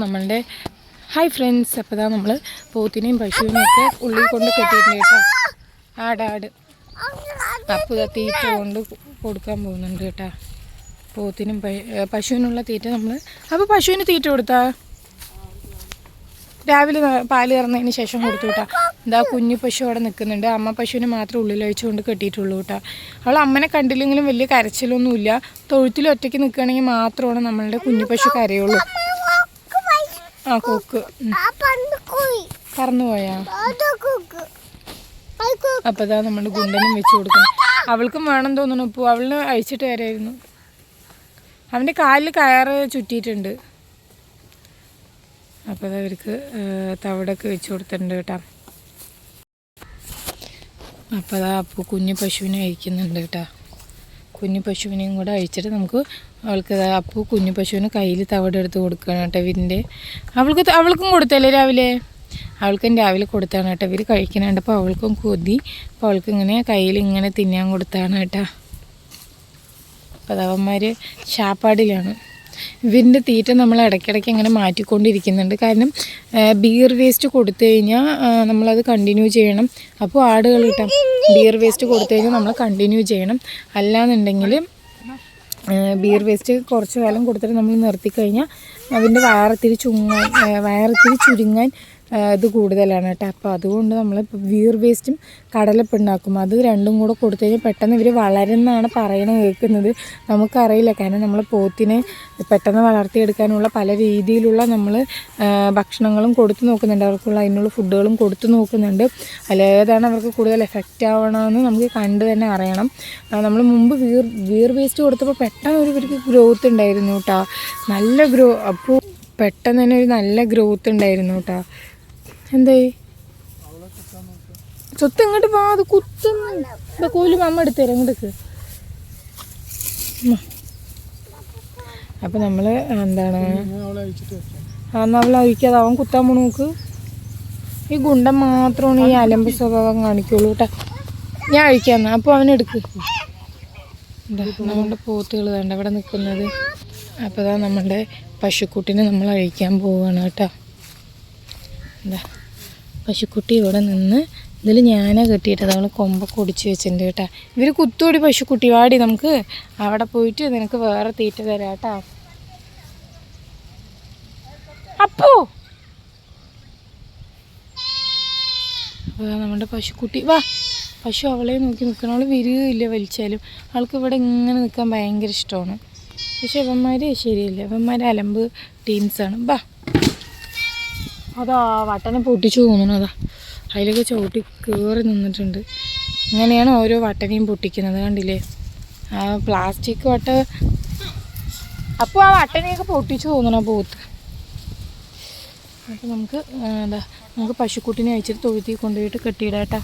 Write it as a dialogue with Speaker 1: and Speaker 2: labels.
Speaker 1: നമ്മളുടെ hi friends അപ്പോൾ ഇതാ നമ്മൾ പോത്തിനെയും പശുവിനെയും ഒക്കെ ഉള്ളിൽ കൊണ്ട് കെട്ടിയിട്ടുണ്ട് കേട്ടോ. ആടാട് ആട്. അപ്പോൾ തീറ്റ കൊണ്ട് കൊടുക്കാൻ പോകുന്നുണ്ട് കേട്ടോ. പോത്തിനും പശുവിനുള്ള തീറ്റ നമ്മൾ അപ്പോൾ പശുവിന് തീറ്റ കൊടുത്താ? രാവിലെ പാൽ കറന്നതിന് ശേഷം കൊടുത്തു കേട്ടോ. എന്താ കുഞ്ഞു പശു അവിടെ നിൽക്കുന്നുണ്ട്. അമ്മ പശുവിനെ മാത്രം ഉള്ളിലഴിച്ചുകൊണ്ട് കെട്ടിയിട്ടുള്ളൂ കേട്ടോ. അവൾ അമ്മനെ കണ്ടില്ലെങ്കിലും വലിയ കരച്ചിലൊന്നുമില്ല. തൊഴുത്തിൽ ഒറ്റയ്ക്ക് നിൽക്കുകയാണെങ്കിൽ മാത്രമാണ് നമ്മളുടെ കുഞ്ഞു പശു കരയുള്ളൂ. ആ കൊക്ക്. ഉം. പറന്നു പോയാ. അപ്പോൾ ഇതാ നമ്മുടെ ഗുണ്ടനും വെച്ച് കൊടുക്കണം അവൾക്കും വേണം തോന്നുന്നു. ഇപ്പോൾ അവളിന് അഴിച്ചിട്ട് വരായിരുന്നു അവന്റെ കാലിൽ കയറ് ചുറ്റിയിട്ടുണ്ട്. അപ്പോൾ അത് അവർക്ക് തവിടൊക്കെ വെച്ച് കൊടുത്തിട്ടുണ്ട് കേട്ടോ. അപ്പോൾ അതാ അപ്പോൾ കുഞ്ഞു പശുവിനെ അഴിക്കുന്നുണ്ട് കേട്ടോ. കുഞ്ഞു പശുവിനെയും കൂടെ അഴിച്ചിട്ട് നമുക്ക് അവൾക്ക് അപ്പോൾ അപ്പു കുഞ്ഞു പശുവിന് കയ്യിൽ തവിട് എടുത്ത് കൊടുക്കണം കേട്ടോ ഇവരിന്റെ അവൾക്ക് അവൾക്കും കൊടുത്തല്ലേ രാവിലെ? അവൾക്കും രാവിലെ കൊടുത്താണ് കേട്ടോ ഇവർ കഴിക്കുന്നുണ്ട്. അപ്പോൾ അവൾക്കും കൊതി. അപ്പോൾ അവൾക്ക് ഇങ്ങനെ കയ്യിൽ ഇങ്ങനെ തിന്നാൻ കൊടുത്താണ് കേട്ടോ. അപ്പോൾ അതവന്മാർ ശാപ്പാടിലാണ് ഇവരിന്റെ തീറ്റ നമ്മൾ ഇടയ്ക്കിടയ്ക്ക് അങ്ങനെ മാറ്റിക്കൊണ്ടിരിക്കുന്നുണ്ട്. കാരണം ബിയർ വേസ്റ്റ് കൊടുത്തു കഴിഞ്ഞാൽ നമ്മളത് കണ്ടിന്യൂ ചെയ്യണം. അപ്പോൾ ആടുകൾ കിട്ടാം. ബിയർ വേസ്റ്റ് കൊടുത്തു കഴിഞ്ഞാൽ നമ്മൾ കണ്ടിന്യൂ ചെയ്യണം. അല്ലാന്നുണ്ടെങ്കിൽ ബിയർ വേസ്റ്റ് കുറച്ച് കാലം കൊടുത്തിട്ട് നമ്മൾ നിർത്തിക്കഴിഞ്ഞാൽ അതിന്റെ വയറത്തിരി ചുങ്ങാൻ വയറത്തിരി ചുരുങ്ങാൻ ഇത് കൂടുതലാണ് കേട്ടോ. അപ്പോൾ അതുകൊണ്ട് നമ്മൾ വീർ വേസ്റ്റും കടലപ്പിണ്ണാക്കും അത് രണ്ടും കൂടെ കൊടുത്തു കഴിഞ്ഞാൽ പെട്ടെന്ന് ഇവർ വളരുന്നതാണ് പറയണ കേൾക്കുന്നത്. നമുക്കറിയില്ല. കാരണം നമ്മൾ പോത്തിനെ പെട്ടെന്ന് വളർത്തിയെടുക്കാനുള്ള പല രീതിയിലുള്ള നമ്മൾ ഭക്ഷണങ്ങളും കൊടുത്തു നോക്കുന്നുണ്ട്. അവർക്കുള്ള അതിനുള്ള ഫുഡുകളും കൊടുത്തു നോക്കുന്നുണ്ട്. അതിലേതാണ് അവർക്ക് കൂടുതൽ എഫക്റ്റ് ആവണമെന്ന് നമുക്ക് കണ്ട് തന്നെ അറിയണം. നമ്മൾ മുമ്പ് വീർ വീർ വേസ്റ്റ് കൊടുത്തപ്പോൾ പെട്ടെന്ന് ഒരു ഇവർക്ക് ഗ്രോത്ത് ഉണ്ടായിരുന്നു കേട്ടോ. നല്ല ഗ്രോ അപ്പോൾ പെട്ടെന്ന് തന്നെ ഒരു നല്ല ഗ്രോത്ത് ഉണ്ടായിരുന്നു കേട്ടോ. എന്തേ സ്വത്ത് ഇങ്ങോട്ട് വാ അത് കുത്തും. കോൽ അമ്മ എടുത്തു തരാം ഇങ്ങോട്ടേക്ക്. അപ്പം നമ്മൾ എന്താണ്? അവൾ ഒഴിക്കാതെ അവൻ കുത്താൻ പോണു നോക്ക്. ഈ ഗുണ്ട മാത്രമാണ് ഈ അലമ്പ് സ്വഭാവം കാണിക്കുള്ളൂ കേട്ടോ. ഞാൻ അഴിക്കാന്ന് അപ്പോൾ അവനെടുക്ക് നമ്മുടെ പോത്തുകൾ വേണ്ട ഇവിടെ നിൽക്കുന്നത് അപ്പോൾ നമ്മുടെ പശുക്കുട്ടിനെ നമ്മൾ അഴിക്കാൻ പോവാണ് കേട്ടോ. എന്താ പശുക്കുട്ടി ഇവിടെ നിന്ന് ഇതിൽ ഞാനാ കെട്ടിയിട്ടത്. അവൾ കൊമ്പൊക്കെ ഒടിച്ച് വെച്ചിട്ടുണ്ട് കേട്ടോ. ഇവർ കുത്തോടി പശുക്കുട്ടി. വാടി നമുക്ക് അവിടെ പോയിട്ട് നിനക്ക് വേറെ തീറ്റ തരാം കേട്ടോ. അപ്പോ? നമ്മുടെ പശുക്കുട്ടി. വാ. പശു അവളെ നോക്കി നിൽക്കണം. അവൾ വരികയില്ല വലിച്ചാലും. അവൾക്ക് ഇവിടെ ഇങ്ങനെ നിൽക്കാൻ ഭയങ്കര ഇഷ്ടമാണ്. പക്ഷെ ഇവന്മാർ ശരിയല്ല. ഇവന്മാർ അലമ്പ് ടീംസാണ് ബാ അതാ വട്ടനെ പൊട്ടിച്ചു തോന്നുന്നു അതാ. അതിലൊക്കെ ചവിട്ടി കയറി നിന്നിട്ടുണ്ട്. ഇങ്ങനെയാണ് ഓരോ വട്ടനെയും പൊട്ടിക്കുന്നത് കണ്ടില്ലേ? ആ പ്ലാസ്റ്റിക് വട്ട. അപ്പോൾ ആ വട്ടനെയൊക്കെ പൊട്ടിച്ചു തോന്നണം പോത്ത്. അപ്പോൾ നമുക്ക് എന്താ നമുക്ക് പശുക്കുട്ടിനെ അയച്ചിട്ട് തൊഴുത്തി കൊണ്ടുപോയിട്ട് കെട്ടിയിടാട്ടാ